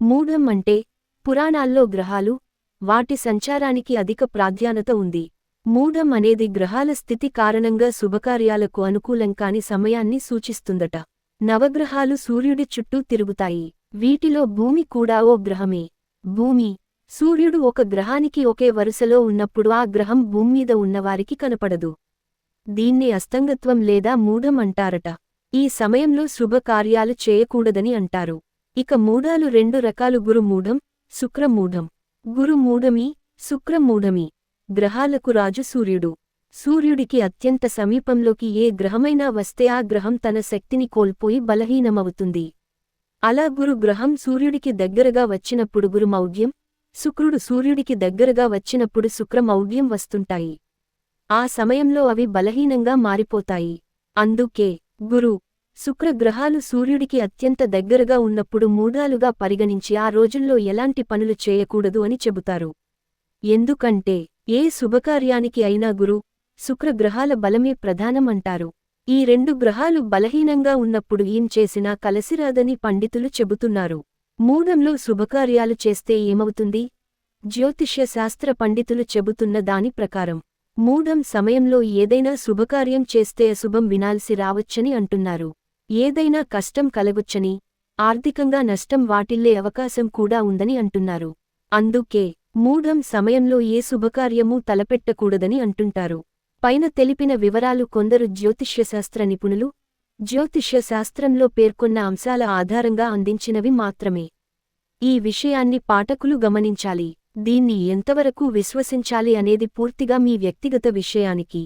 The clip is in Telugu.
మూఢం అంటే పురాణాల్లో గ్రహాలు వాటి సంచారానికి అధిక ప్రాధాన్యత ఉంది. మూఢం అనేది గ్రహాల స్థితి కారణంగా శుభకార్యాలకు అనుకూలం కాని సమయాన్ని సూచిస్తుందట. నవగ్రహాలు సూర్యుడి చుట్టూ తిరుగుతాయి. వీటిలో భూమి కూడా ఓ గ్రహమే. భూమి సూర్యుడు ఒక గ్రహానికి ఒకే వరుసలో ఉన్నప్పుడు ఆ గ్రహం భూమ్మీద ఉన్నవారికి కనపడదు. దీన్ని అస్తంగత్వం లేదా మూఢం అంటారట. ఈ సమయంలో శుభకార్యాలు చేయకూడదని అంటారు. ఇక మూఢాలు రెండు రకాలు గురుమూఢం శుక్రమూఢం గురుమూఢమి శుక్రమూఢమి గ్రహాలకు రాజు సూర్యుడు. సూర్యుడికి అత్యంత సమీపంలోకి ఏ గ్రహమైనా వస్తే ఆ గ్రహం తన శక్తిని కోల్పోయి బలహీనమవుతుంది. అలా గురు గ్రహం సూర్యుడికి దగ్గరగా వచ్చినప్పుడు గురుమౌఢ్యం శుక్రుడు సూర్యుడికి దగ్గరగా వచ్చినప్పుడు శుక్రమౌఢ్యం వస్తుంటాయి. ఆ సమయంలో అవి బలహీనంగా మారిపోతాయి. అందుకే గురు శుక్రగ్రహాలు సూర్యుడికి అత్యంత దగ్గరగా ఉన్నప్పుడు మూఢాలుగా పరిగణించి ఆ రోజుల్లో ఎలాంటి పనులు చేయకూడదు అని చెబుతారు. ఎందుకంటే ఏ శుభకార్యానికి అయినా గురు శుక్రగ్రహాల బలమే ప్రధానమంటారు. ఈ రెండు గ్రహాలు బలహీనంగా ఉన్నప్పుడు ఏం చేసినా కలసిరాదని పండితులు చెబుతున్నారు. మూఢంలో శుభకార్యాలు చేస్తే ఏమవుతుంది? జ్యోతిష్య శాస్త్ర పండితులు చెబుతున్న దాని ప్రకారం మూఢం సమయంలో ఏదైనా శుభకార్యం చేస్తే అశుభం వినాల్సి రావచ్చని అంటున్నారు. ఏదైనా కష్టం కలగొచ్చని ఆర్థికంగా నష్టం వాటిల్లే అవకాశం కూడా ఉందని అంటున్నారు. అందుకే మూఢం సమయంలో ఏ శుభకార్యమూ తలపెట్టకూడదని అంటుంటారు. పైన తెలిపిన వివరాలు కొందరు జ్యోతిష్యశాస్త్ర నిపుణులు జ్యోతిష్య శాస్త్రంలో పేర్కొన్న అంశాల ఆధారంగా అందించినవి మాత్రమే. ఈ విషయాన్ని పాఠకులు గమనించాలి. దీన్ని ఎంతవరకు విశ్వసించాలి అనేది పూర్తిగా మీ వ్యక్తిగత విషయానికి